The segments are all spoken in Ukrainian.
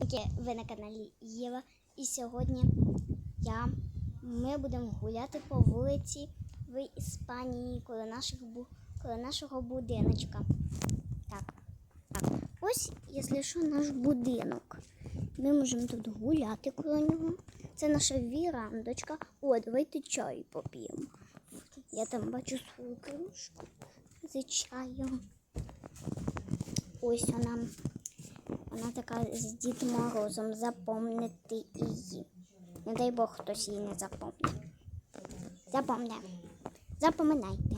Окей, ви на каналі Єва. І сьогодні я, ми будемо гуляти по вулиці в Іспанії коло, наших, коло нашого будиночка. Так, так. Ось, якщо що, наш будинок. Ми можемо тут гуляти коло нього. Це наша вірандочка. О, давайте чай поп'ємо. Я там бачу свою кружку з чаєм. Ось вона. Вона така з Дідом Морозом. Запомнити її. Не дай Бог хтось її не запомне. Запомне. Запоминайте.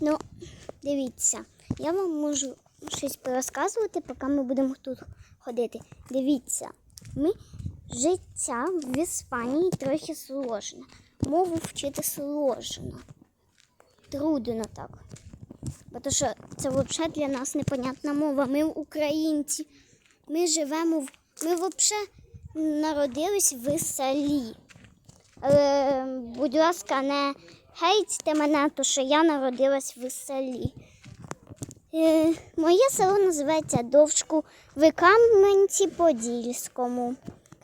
Ну, дивіться, я вам можу щось порозказувати, поки ми будемо тут ходити. Дивіться, ми життя в Іспанії трохи сложне. Мову вчити сложно. Трудно так. Бо що це взагалі для нас непонятна мова. Ми українці. Ми живемо в. Ми взагалі народились в селі. Але, будь ласка, не гейтьте мене, то що я народилась в селі. Е, моє село називається Довжку в Кам'янці-Подільському.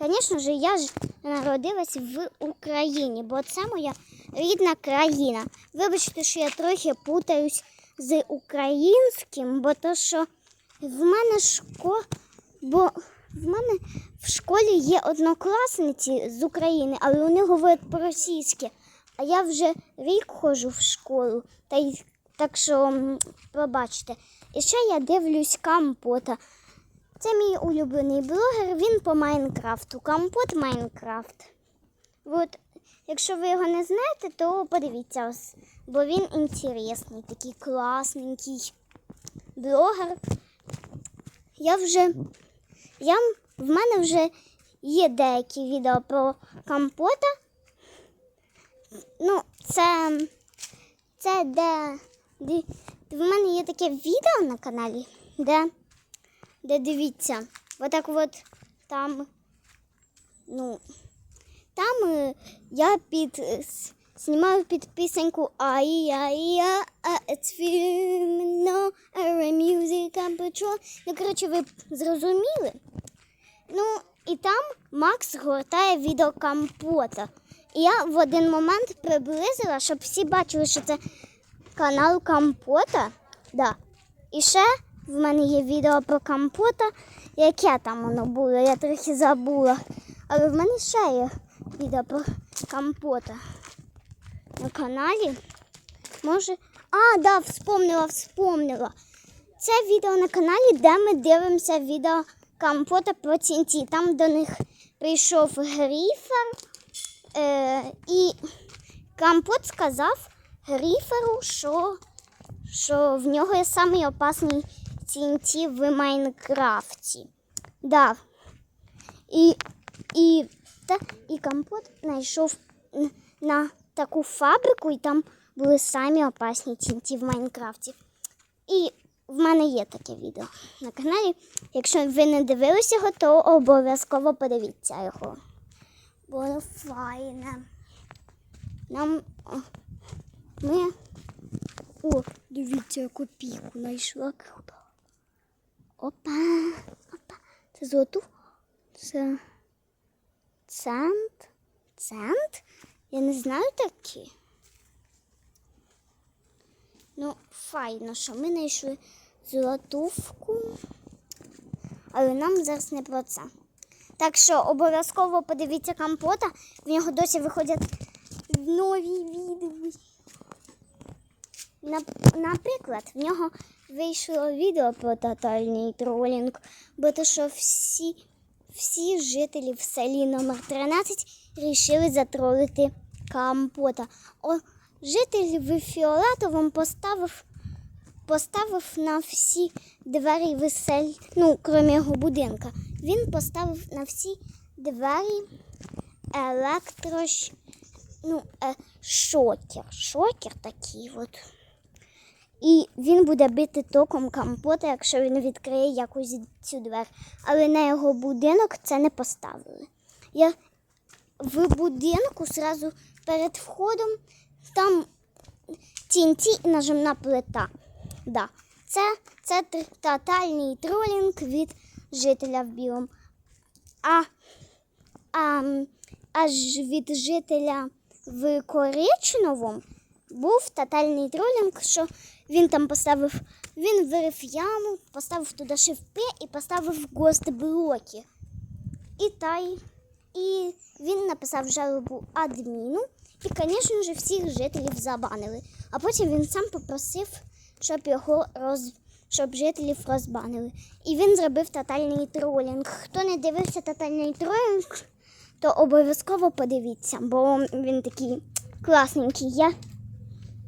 Звісно ж, я ж народилась в Україні, бо це моя рідна країна. Вибачте, що я трохи путаюсь з українським, бо то, що в мене шко... бо в мене в школі є однокласниці з України, але вони говорять по-російськи. А я вже рік ходжу в школу, та й так що пробачте. І ще я дивлюсь компота. Це мій улюблений блогер, він по Майнкрафту. Компот Майнкрафт. От, якщо ви його не знаєте, то подивіться, бо він інтересний, такий класненький блогер. Я вже, я, в мене вже є деякі відео про компота. Ну, це, це де, де в мене є таке відео на каналі, де де дивіться, отак от там, ну, там е, я під е, знімаю під пісеньку ай ай it's music and patrol. Ну, коротше, ви зрозуміли? Ну, і там Макс гортає відео компота. І я в один момент приблизила, щоб всі бачили, що це канал компота. Да. І ще в мене є відео про компота, яке там воно було, я трохи забула. Але в мене ще є відео про компота на каналі. Може. А, да, вспомнила, вспомнила. Це відео на каналі, де ми дивимося відео компота про тінті. Там до них прийшов гріфер. Е, і компот сказав гріферу, що що в нього є самий опасний TNT в Майнкрафті. Да. І, і, та, і компот знайшов на таку фабрику, і там були самі опасні TNT в Майнкрафті. І в мене є таке відео на каналі. Якщо ви не дивилися його, то обов'язково подивіться його. Воно файне. Нам ми о, дивіться, яку піку знайшла круто. Опа, опа. Це золоту? Це цент? Цент? Я не знаю такі. Ну, файно, що ми знайшли золотувку. Але нам зараз не про це. Так що обов'язково подивіться компота. В нього досі виходять нові відео. Наприклад, в нього вийшло відео про тотальний тролінг, бо то, що всі, всі жителі в селі номер 13 рішили затролити компота. О, житель в фіолетовому поставив, поставив на всі двері в селі, ну, крім його будинка, він поставив на всі двері електрош... ну, е, шокер. Шокер такий от. Він буде бити током компота, якщо він відкриє якусь цю двері. Але на його будинок це не поставили. Я в будинку зразу перед входом там TNT і нажимна плита. Да. Це, це тотальний тролінг від жителя в білому. А, а, аж від жителя в коричневому був тотальний тролінг, що він там поставив, він вирив яму, поставив туди шифти і поставив гост блоки. І та і він написав жалобу адміну, і, звісно ж, всіх жителів забанили. А потім він сам попросив, щоб його роз... щоб жителів розбанили. І він зробив тотальний тролінг. Хто не дивився тотальний тролінг, то обов'язково подивіться, бо він такий класненький. Я,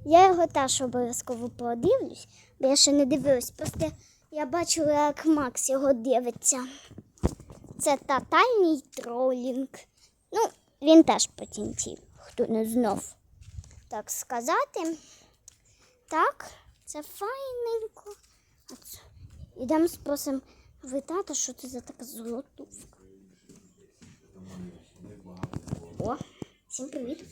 я його теж обов'язково подивлюсь, бо я ще не дивилась. Просто я бачила, як Макс його дивиться. Це тотальний тролінг. Ну, він теж потінців, хто не знав. Так сказати. Так, це файненько. Ідемо спросимо ви тата, що це за така золотувка. О, всім привіт.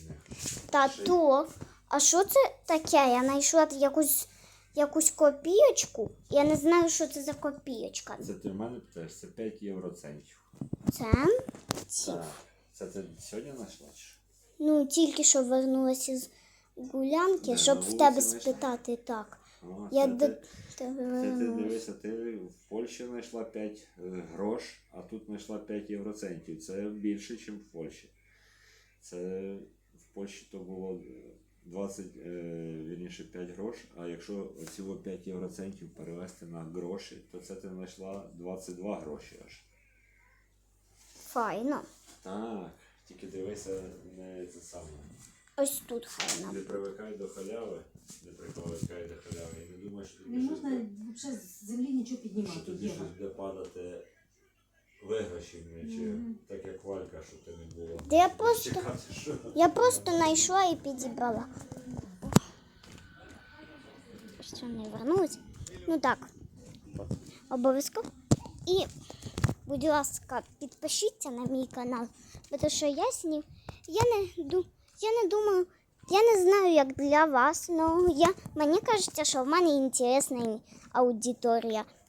Тато, а що це таке? Я знайшла якусь, якусь копійочку. Я не знаю, що це за копійочка. Це ти в мене питаєш, це 5 євроцентів. Це. Так. Це ти сьогодні знайшла? Ну, тільки що вернулася з гулянки, щоб в тебе спитати так. О, Я це, до ти, тебе це ти дивися, ти в Польщі знайшла 5 грош, а тут знайшла 5 євроцентів. Це більше, ніж в Польщі. Це в Польщі то було е, 20, е, вірніше 5 грош, а якщо оці 5 євроцентів перевести на гроші, то це ти знайшла 22 гроші аж. Файно. Так, тільки дивися не це саме. Ось тут файно. Не привикай до халяви, не привикай до халяви. І не думай, що тобі Не щось можна буде- взагалі з землі нічого що піднімати. тобі Єва. щось буде падати виграшівні, чи так як Валька, що ти не було. Та я просто- Чекати, що? Я просто знайшла і підібрала. Що не вернулась? Ну так, обов'язково. І, будь ласка, підпишіться на мій канал, тому що я снів. Я не, ду- я не думаю, я не знаю, як для вас, але я, мені кажеться, що в мене інтересна аудиторія.